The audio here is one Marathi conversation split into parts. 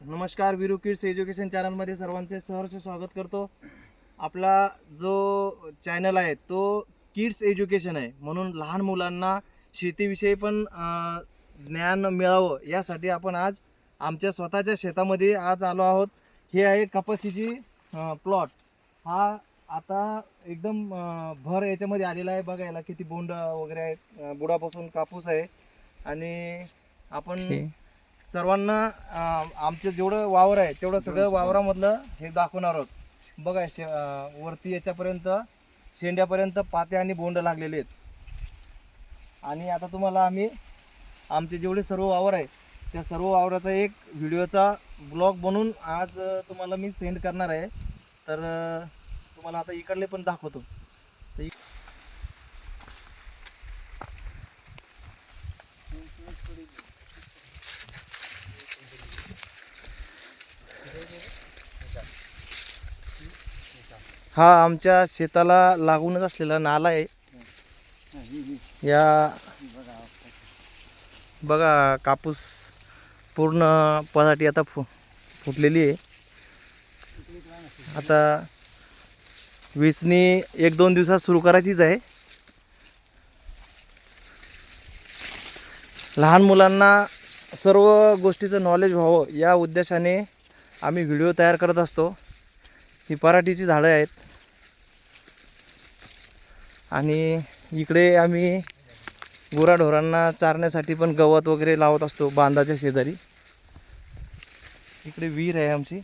नमस्कार विरू किड्स एज्युकेशन चॅनलमध्ये सर्वांचे सहर्ष स्वागत करतो. आपला जो चॅनल आहे तो किड्स एज्युकेशन आहे. म्हणून लहान मुलांना शेतीविषयी पण ज्ञान मिळावं यासाठी आपण आज आमच्या स्वतःच्या शेतामध्ये आज आलो आहोत. हे आहे कपाशीची प्लॉट हा आता एकदम भर याच्यामध्ये आलेला आहे बघायला किती बोंड वगैरे आहेत. बुडापासून कापूस आहे. आणि आपण सर्वांना आमचं जेवढं वावर आहे तेवढं सगळं वावरामधलं हे दाखवणार आहोत. बघा शे वरती याच्यापर्यंत शेंड्यापर्यंत पाते आणि बोंड लागलेले आहेत. आणि आता तुम्हाला आम्ही आमचे जेवढे सर्व वावर आहे त्या सर्व वावराचा एक व्हिडिओचा ब्लॉग बनवून आज तुम्हाला मी सेंड करणार आहे. तर तुम्हाला आता इकडले पण दाखवतो. तर हा आमच्या शेताला लागूनच असलेला नाला आहे. या बघा कापूस पूर्ण पराठी आता फु फुटलेली आहे. आता वेचणी एक दोन दिवसात सुरू करायचीच आहे. लहान मुलांना सर्व गोष्टीचं नॉलेज व्हावं या उद्देशाने आम्ही व्हिडिओ तयार करत असतो. ही पराठीची झाडं आहेत. आणि इकडे आम्ही गुराढोरांना चारण्यासाठी पण गवत वगैरे लावत असतो बांधाच्या शेजारी. इकडे विहीर आहे आमची.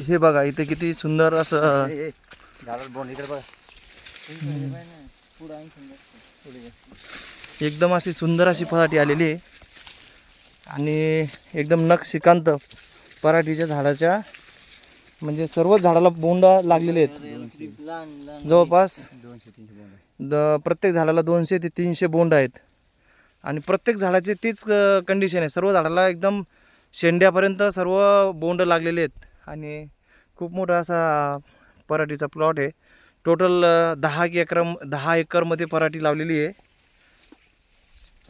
हे बघा इथे किती सुंदर असं एकदम अशी सुंदर अशी पराठी आलेली आहे. आणि एकदम नक्षिकांत पराठीच्या झाडाच्या म्हणजे सर्वच झाडाला बोंड लागलेले आहेत. जवळपास द प्रत्येक झाडाला दोनशे ते तीनशे बोंड आहेत. आणि प्रत्येक झाडाची तीच कंडिशन आहे. सर्व झाडाला एकदम शेंड्यापर्यंत सर्व बोंड लागलेले आहेत. आणि खूप मोठा असा पराठीचा प्लॉट आहे. टोटल दहा एकर दहा एकरमध्ये पराठी लावलेली आहे.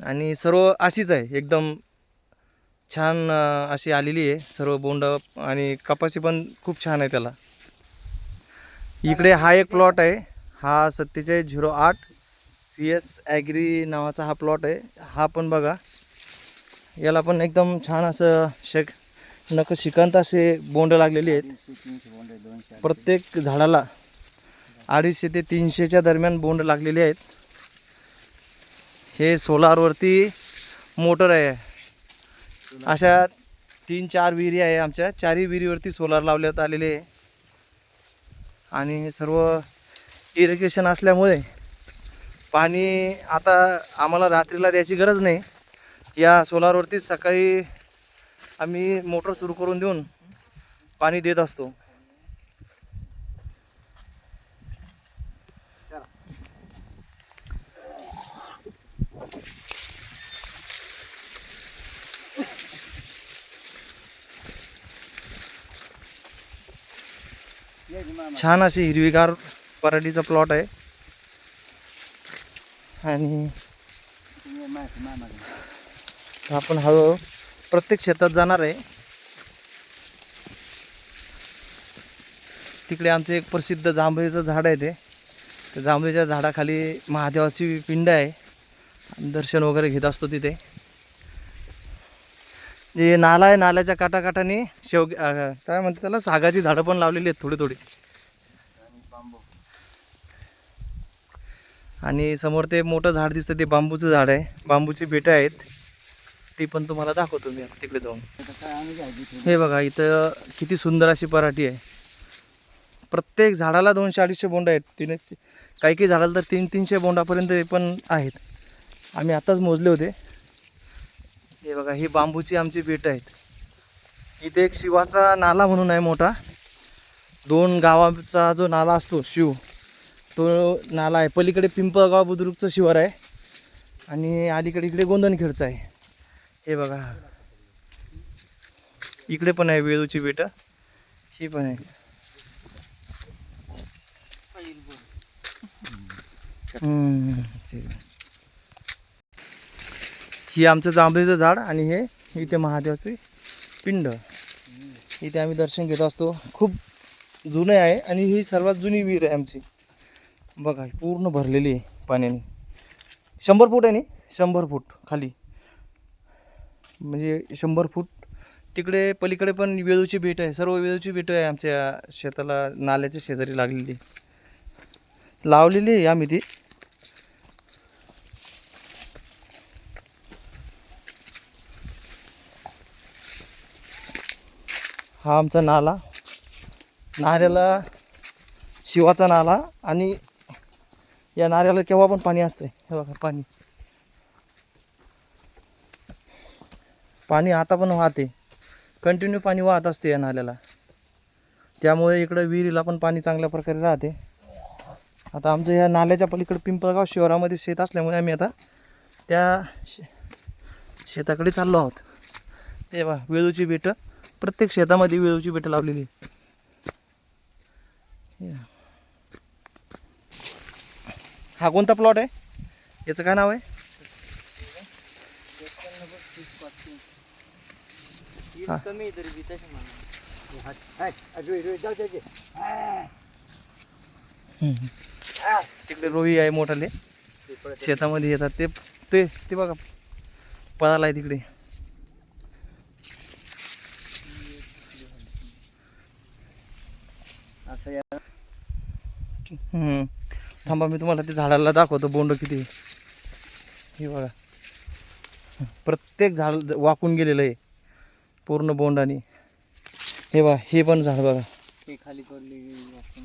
आणि सर्व अशीच आहे एकदम छान अशी आलेली आहे. सर्व बोंड आणि कपाशी पण खूप छान आहे त्याला. इकडे हा एक प्लॉट आहे हा सत्तेचाळीस झिरो आठ पी एस ॲग्री नावाचा हा प्लॉट आहे. हा पण बघा याला पण एकदम छान असं शेक नक शिकांत असे बोंड लागलेली आहेत. प्रत्येक झाडाला अडीचशे ते तीनशेच्या दरम्यान बोंड लागलेले आहेत. हे सोलारवरती मोटर आहे. अशा तीन चार विहिरी आहे आमच्या. चारही विहिरीवरती सोलार लावण्यात आलेले आहे. आणि सर्व इरिगेशन असल्यामुळे पाणी आता आम्हाला रात्रीला द्यायची गरज नाही. या सोलारवरती सकाळी आम्ही मोटर सुरू करून देऊन पाणी देत असतो. छान अशी हिरवीगार पराठीचा प्लॉट आहे. आणि आपण हळूहळू प्रत्येक शेतात जाणार आहे. तिकडे आमचं एक प्रसिद्ध जांभळीचं झाड आहे ते. त्या जांभळीच्या झाडाखाली महादेवाची पिंड आहे. दर्शन वगैरे घेत असतो तिथे. जे नाला आहे नाल्याच्या काठाकाठाने शेव काय म्हणते त्याला? सागाची झाडं पण लावलेली आहेत थोडी थोडी. आणि समोर ते मोठं झाड दिसतं ते बांबूचं झाड आहे. बांबूची बेटं आहेत. ती पण तुम्हाला दाखवतो मी आता तिकडे जाऊन. हे बघा इथं किती सुंदर अशी पराठी आहे. प्रत्येक झाडाला दोनशे अडीचशे बोंड आहेत. तीन काही काही झाडाला तर तीन तीनशे बोंडापर्यंत पण आहेत. आम्ही आताच मोजले होते. हे बघा ही बांबूची आमची बेटं आहेत. इथे एक शिवाचा नाला म्हणून आहे मोठा. दोन गावाचा जो नाला असतो शिव तो नाला आहे. पलीकडे पिंपळगाव बुद्रुकचं शिवार आहे. आणि अलीकडे इकडे गोंधनखेडचं आहे. हे बघा. इकडे पण आहे वेळूची बेटं. ही पण आहे. ठीक आहे. ही आमचं जांभळीचं झाड आणि हे इथे महादेवाचे पिंड. इथे आम्ही दर्शन घेत असतो. खूप जुने आहे आणि ही सर्वात जुनी विहीर आहे आमची. बघा पूर्ण भरलेली आहे पाण्याने. शंभर फूट आहे नी? शंभर फूट खाली. म्हणजे शंभर फूट. तिकडे पलीकडे पण वेळूची बेट आहे सर्व वेळूची बेट आहे आमच्या शेताला नाल्याच्या शेजारी लागलेली. लावलेली आहे आम्ही ती. हा आमचा नाला. नाऱ्याला शिवाचा नाला आणि या नाऱ्याला केव्हा पण पाणी असते हे बघा पाणी. पाणी आता पण वाहते. कंटिन्यू पाणी वाहत असते या नाल्याला. त्यामुळे इकडं विहिरीला पण पाणी चांगल्या प्रकारे राहते. आता आमचं ह्या नाल्याच्या पलीकडे पिंपळगाव शहरामध्ये शेत असल्यामुळे आम्ही आता त्या शे शेताकडे चाललो आहोत. ते बा वेळूची बेटं प्रत्येक शेतामध्ये वेळूची बेटं लावलेली आहे. हे. कोणता प्लॉट आहे? याचं काय नाव आहे. कमी. तिकडे रोही आहे मोठाले. शेतामध्ये येतात ते. ते ते बघा. पळाला आहे तिकडे. असं. थांबा मी तुम्हाला ते झाडाला दाखवतो. बोंड किती. हे बघा. प्रत्येक झाड वाकून गेलेलं आहे. पूर्ण बोंडाने. हे बघा हे पण झाड बघा. हे खाली.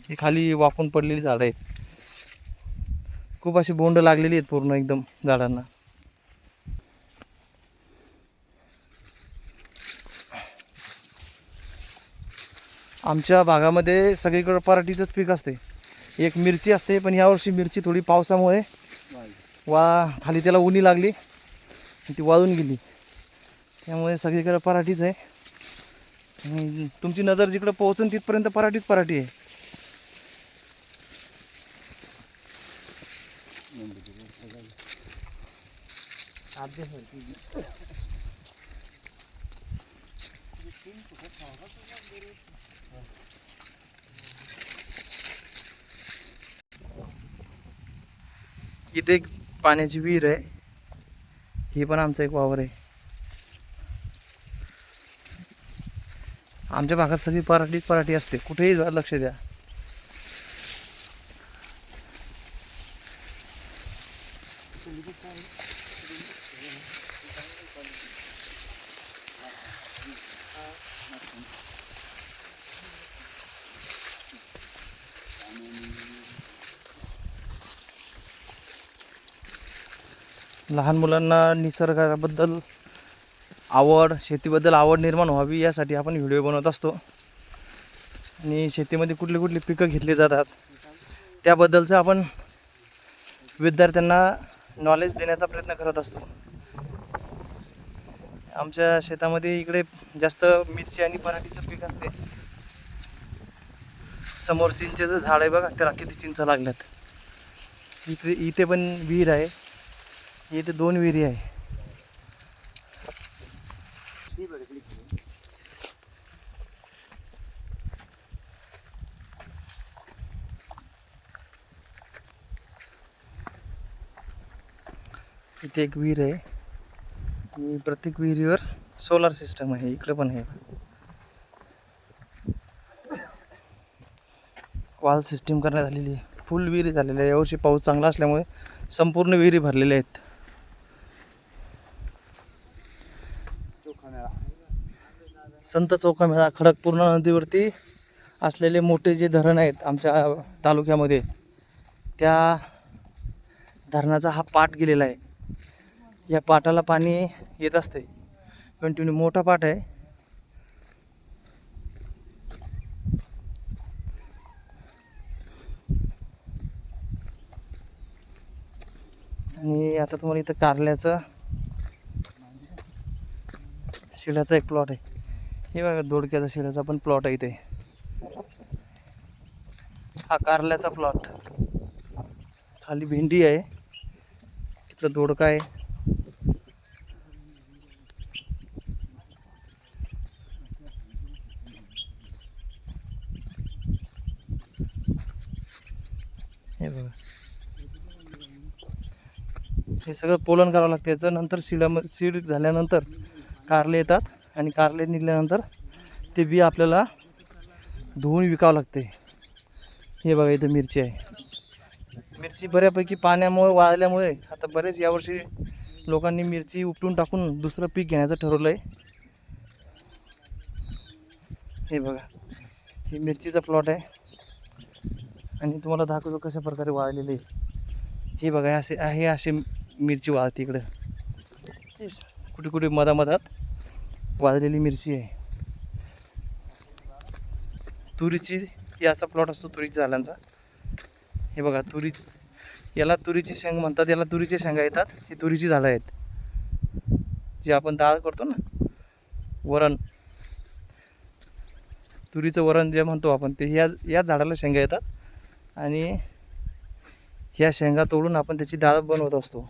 ही खाली वाकून पडलेली झाडं आहेत. खूप अशी बोंड लागलेली आहेत पूर्ण एकदम झाडांना. आमच्या भागामध्ये सगळीकडं पराठीचंच पीक असते एक मिरची असते पण यावर्षी मिरची थोडी पावसामुळे वा खाली त्याला उनी लागली आणि ती वाळून गेली. त्यामुळे सगळीकडे पराठीच आहे. तुमची नजर जिकडं पोहोचून तिथपर्यंत पराठीच पराठी आहे. इथे एक पाण्याची विहीर आहे. ही पण आमचा एक वावर आहे. आमच्या भागात सगळी पराठीच पराठी असते. कुठेही जा लक्ष द्या. लहान मुलांना निसर्गाबद्दल आवड शेतीबद्दल आवड निर्माण व्हावी यासाठी आपण व्हिडिओ बनवत असतो. आणि शेतीमध्ये कुठली कुठली पिकं घेतली जातात त्याबद्दलचं आपण विद्यार्थ्यांना नॉलेज देण्याचा प्रयत्न करत असतो. आमच्या शेतामध्ये इकडे जास्त मिरची आणि पराठीचं पीक असते. समोर चिंचेचं झाड आहे बघा त्याला किती चिंच लागल्यात. इथे इथे पण विहीर आहे. इथे दोन विहिरी आहे. इथे एक विहीर आहे. आणि प्रत्येक विहिरीवर सोलार सिस्टम आहे. इकडे पण आहे. वाल सिस्टीम करण्यात आलेली आहे. फुल विहिरी झालेली आहे. यावर्षी पाऊस चांगला असल्यामुळे संपूर्ण विहिरी भरलेल्या आहेत. संत चौकामेळा खडकपूर्णा नदीवरती असलेले मोठे जे धरण आहेत आमच्या तालुक्यामध्ये त्या धरणाचा हा पाट गेलेला आहे. या पाटाला पाणी येत असते. कंटिन्यू मोठा पाट आहे. आणि आता तुम्हाला इथं कारल्याचं शिड्याचा एक प्लॉट आहे. हे बघा दोडक्याचा शिड्याचा पण प्लॉट आहे इथे. हा कारल्याचा प्लॉट खाली भेंडी आहे. तिकडं दोडका आहे. हे बघा. हे सगळं पोलन करावं लागतं याचं. नंतर सीडा सीड झाल्यानंतर कारले येतात. आणि कारले निघल्यानंतर ते बी आपल्याला धुवून विकावं लागते. हे बघा इथं मिरची आहे. मिरची बऱ्यापैकी पाण्यामुळे वाळल्यामुळे आता बरेच यावर्षी लोकांनी मिरची उपटून टाकून दुसरं पीक घेण्याचं ठरवलं आहे हे बघा ही मिरचीचा प्लॉट आहे. आणि तुम्हाला दाखवतो कशा प्रकारे वाळलेले हे बघा असे हे असे मिरची वाळते इकडं. कुठे कुठे मधामधात वाजलेली मिरची आहे. तुरीची ही असा प्लॉट असतो तुरीच्या झाडांचा. हे बघा तुरी याला तुरीची शेंग म्हणतात याला तुरीचे शेंगा येतात. ही तुरीची झाडं आहेत. जी आपण डाळ करतो ना वरण. तुरीचं वरण जे म्हणतो आपण ते या या झाडाला शेंगा येतात. आणि ह्या शेंगा तोडून आपण त्याची डाळ बनवत असतो.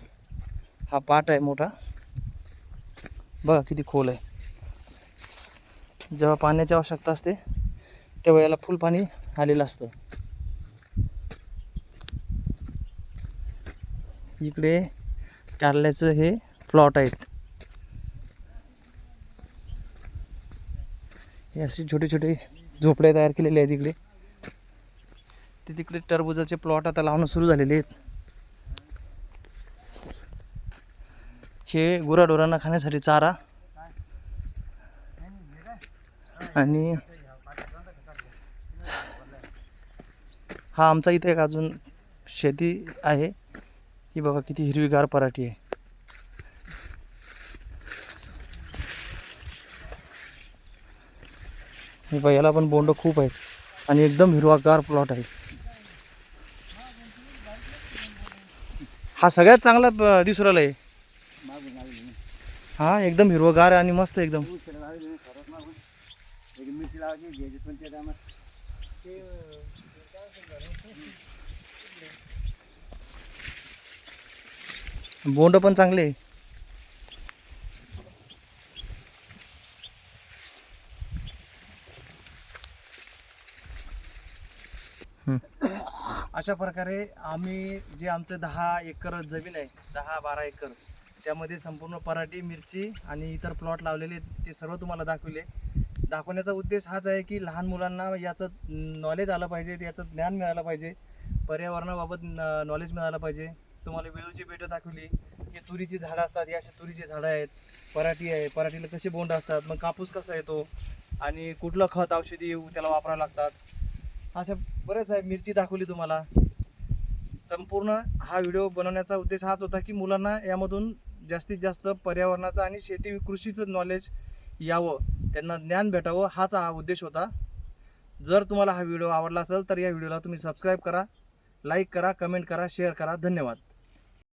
हा पाट आहे मोठा. बघा किती खोल आहे. जेव्हा पाण्याची आवश्यकता असते तेव्हा याला फुल पाणी आलेलं असतं. इकडे कारल्याचं हे प्लॉट आहेत. हे असे छोटे छोटे झोपड्या तयार केलेले आहेत इकडे. ते तिकडे टरबुजाचे प्लॉट आता लावणं सुरू झालेले आहेत. हे गुराढोरांना खाण्यासाठी चारा आणि हा आमचा इथे एक अजून शेती आहे. ही बघा किती हिरवीगार पराठी आहे. हे बघा याला पण बोंड खूप आहेत. आणि एकदम हिरवागार प्लॉट आहे. हा सगळ्यात चांगला प- दिसू राहिला आहे. हा एकदम हिरवगार आणि मस्त एकदम उशिरा लागली ना, सर्वात मागून. एक मिरची लावायची घ्यायची पण त्या टायमात बोंड पण चांगले आहे. अशा प्रकारे आम्ही जे आमचं दहा एकर जमीन आहे दहा बारा एकर त्यामध्ये संपूर्ण पराठी मिरची आणि इतर प्लॉट लावलेले आहेत, ते सर्व तुम्हाला दाखविले. दाखवण्याचा उद्देश हाच आहे की लहान मुलांना याचं नॉलेज आलं पाहिजे याचं ज्ञान मिळालं पाहिजे. पर्यावरणाबाबत नॉलेज मिळालं पाहिजे. तुम्हाला वेळूची बेटं दाखवली. की तुरीची झाडं असतात या अशा तुरीची झाडं आहेत. पराठी आहे पराठीला कसे बोंड असतात मग कापूस कसा येतो आणि कुठलं खत औषधी त्याला वापरावं लागतात. अशा बरेच आहे मिरची दाखवली तुम्हाला. संपूर्ण हा व्हिडिओ बनवण्याचा उद्देश हाच होता की मुलांना यामधून जास्तीत जास्त पर्यावरणाचं आणि शेती कृषीचं नॉलेज यावं. त्यांना ज्ञान भेटावं हाच हा उद्देश होता. जर तुम्हाला हा व्हिडिओ आवडला असेल तर या व्हिडिओला तुम्ही सबस्क्राईब करा लाईक करा कमेंट करा शेअर करा. धन्यवाद.